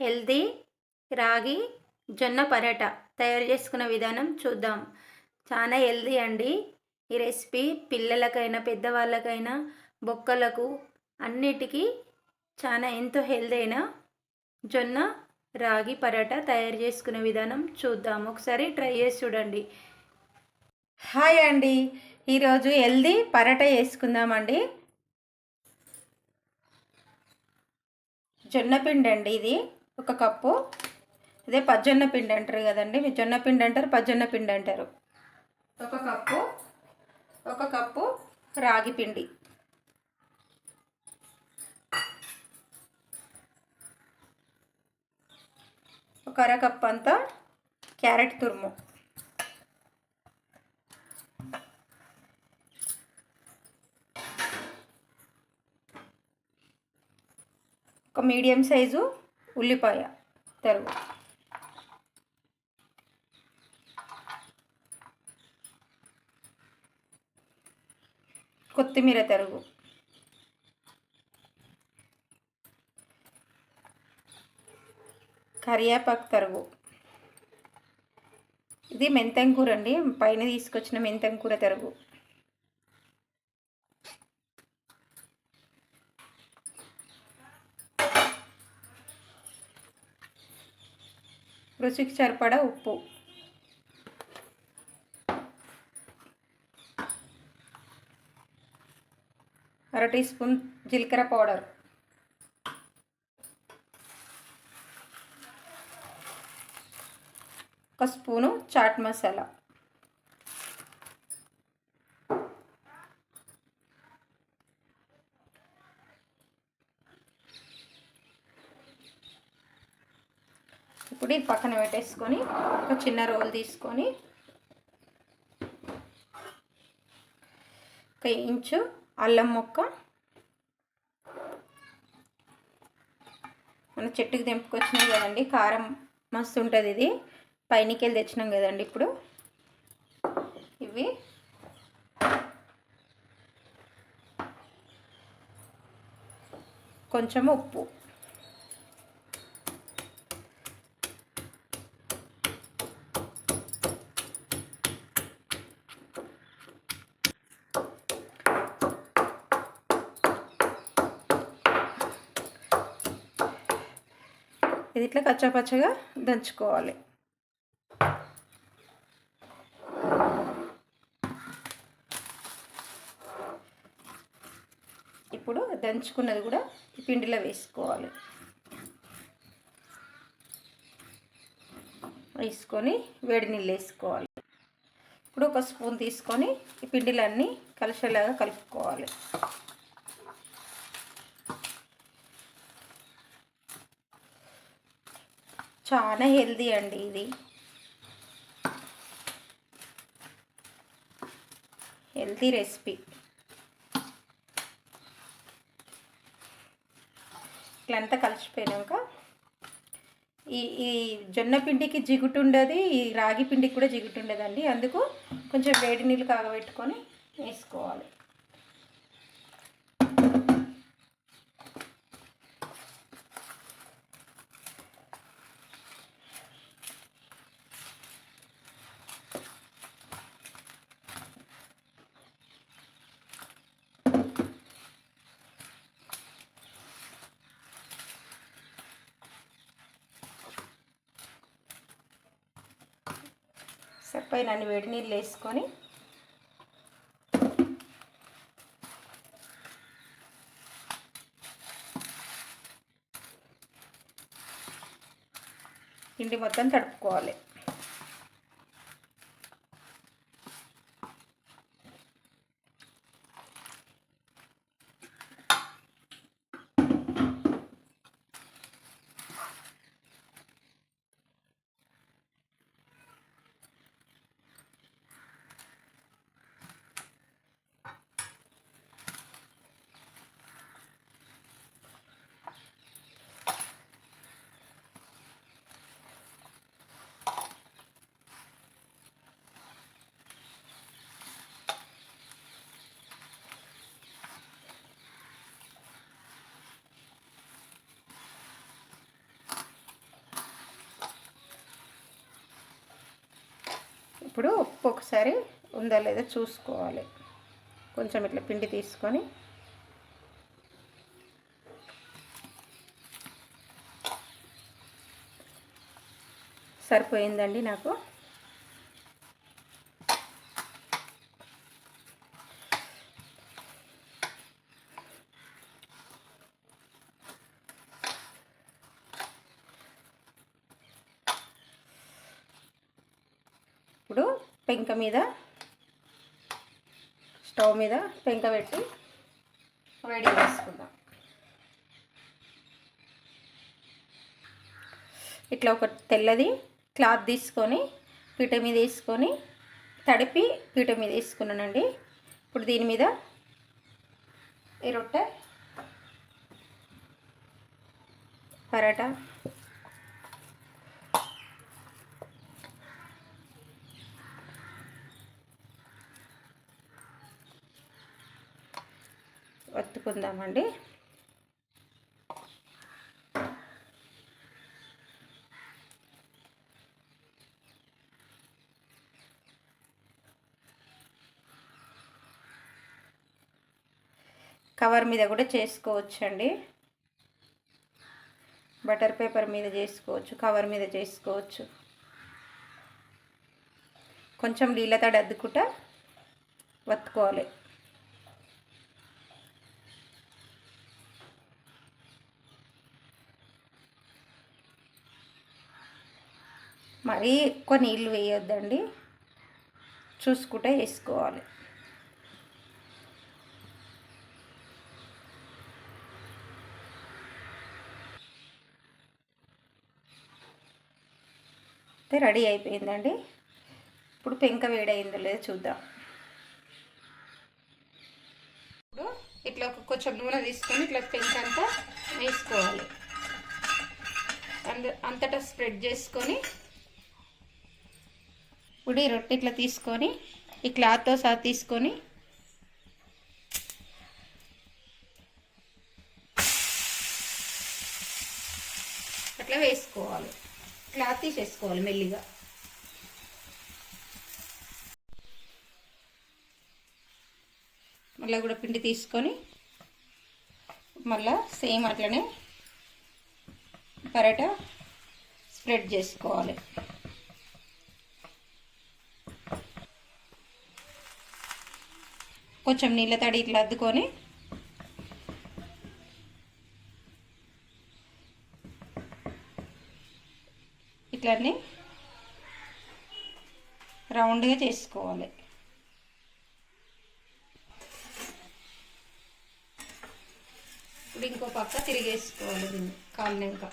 Healthy రాగి జొన్న పరోటా తయారు చేసుకున్న విధానం చూద్దాం. చాలా హెల్దీ అండి. ఈ రెసిపీ పిల్లలకైనా పెద్దవాళ్ళకైనా బొక్కలకు అన్నిటికీ చాలా ఎంతో హెల్దీ అయిన జొన్న రాగి పరోటా తయారు చేసుకునే విధానం చూద్దాం. ఒకసారి ట్రై చేసి చూడండి. హాయ్ అండి. ఈరోజు హెల్దీ పరోటా చేసుకుందామండి జొన్న పిండి అండి ఇది. ఒక కప్పు. అదే పజ్జొన్న పిండి అంటారు కదండి మీ జొన్న పిండి అంటారు పజ్జొన్న పిండి అంటారు. ఒక కప్పు ఒక కప్పు రాగి పిండి. ఒక అరకప్పు అంతా క్యారెట్ తురుము. ఒక మీడియం సైజు ఉల్లిపాయ తరుగు కొత్తిమీర తరుగు కరివేపాకు తరుగు ఇది మెంతం కూర అండి పైన తీసుకొచ్చిన మెంతం కూర తరుగు రుచికి సరిపడా ఉప్పు. అర టీ స్పూన్ జీలకర్ర పౌడర్. ఒక స్పూను చాట్ మసాలా. ఇప్పుడు ఇది పక్కన పెట్టేసుకొని ఒక చిన్న రోల్ తీసుకొని ఒక ఇంచు అల్లం ముక్క మన చెట్టుకి తెంపుకొచ్చినాయి కదండి కారం మస్తు ఉంటుంది ఇది. పైనకి వెళ్ళి తెచ్చినాం కదండి ఇప్పుడు. ఇవి కొంచెం ఉప్పు. ఇది ఇట్లా కచ్చాపచ్చగా దంచుకోవాలి. ఇప్పుడు దంచుకున్నది కూడా ఈ పిండిలో వేసుకోవాలి. వేసుకొని వేడి నీళ్ళు వేసుకోవాలి. ఇప్పుడు ఒక స్పూన్ తీసుకొని ఈ పిండిలన్నీ కలిసేలాగా కలుపుకోవాలి. చాలా హెల్దీ అండి ఇది. Healthy recipe. ఇట్లంతా కలిసిపోయినాక ఈ ఈ జొన్న పిండికి జిగుటు ఉండదు ఈ రాగి పిండికి కూడా జిగుటు ఉండదండి అందుకు కొంచెం వేడి నీళ్ళు కాగబెట్టుకొని వేసుకోవాలి. సరిపోయినన్ని వేడి నీళ్ళు వేసుకొని పిండి మొత్తం తడుపుకోవాలి. ఇప్పుడు ఉప్పు ఒకసారి ఉందా లేదా చూసుకోవాలి. కొంచెం ఇట్లా పిండి తీసుకొని. సరిపోయిందండి నాకు. ఇప్పుడు పెంక మీద స్టవ్ మీద పెంక పెట్టి వేడి చేసుకుందాం. ఇట్లా ఒక తెల్లది క్లాత్ తీసుకొని పీట మీద వేసుకొని తడిపి పీట మీద వేసుకున్నానండి. ఇప్పుడు దీని మీద ఈ రొట్టె పరాటా వత్తుకుందామండి కవర్ మీద కూడా చేసుకోవచ్చండి. బటర్ పేపర్ మీద చేసుకోవచ్చు కవర్ మీద చేసుకోవచ్చు. కొంచెం నీళ్ళ తడి అద్దుకుంటా వత్తుకోవాలి. మరీ ఎక్కువ నీళ్ళు వేయొద్దండి. చూసుకుంటే వేసుకోవాలి. అయితే రెడీ అయిపోయిందండి. ఇప్పుడు పెంక వేడైందో లేదో చూద్దాం. ఇప్పుడు ఇట్లా కొంచెం నూనె తీసుకొని ఇట్లా పెంక అంతా వేసుకోవాలి. అంత అంతటా స్ప్రెడ్ చేసుకొని ఇప్పుడు ఈ రొట్టె ఇట్లా తీసుకొని ఈ క్లాత్తో సహా తీసుకొని. అట్లా వేసుకోవాలి. క్లాత్ తీసేసుకోవాలి మెల్లిగా. మళ్ళీ కూడా పిండి తీసుకొని మళ్ళా సేమ్ అట్లనే పరోటా స్ప్రెడ్ చేసుకోవాలి. కొంచెం నీళ్ళ తడి ఇట్లా అద్దుకొని ఇట్లన్నీ రౌండ్గా చేసుకోవాలి. ఇప్పుడు ఇంకో పక్క తిరిగేసుకోవాలి దీన్ని కాలినాక.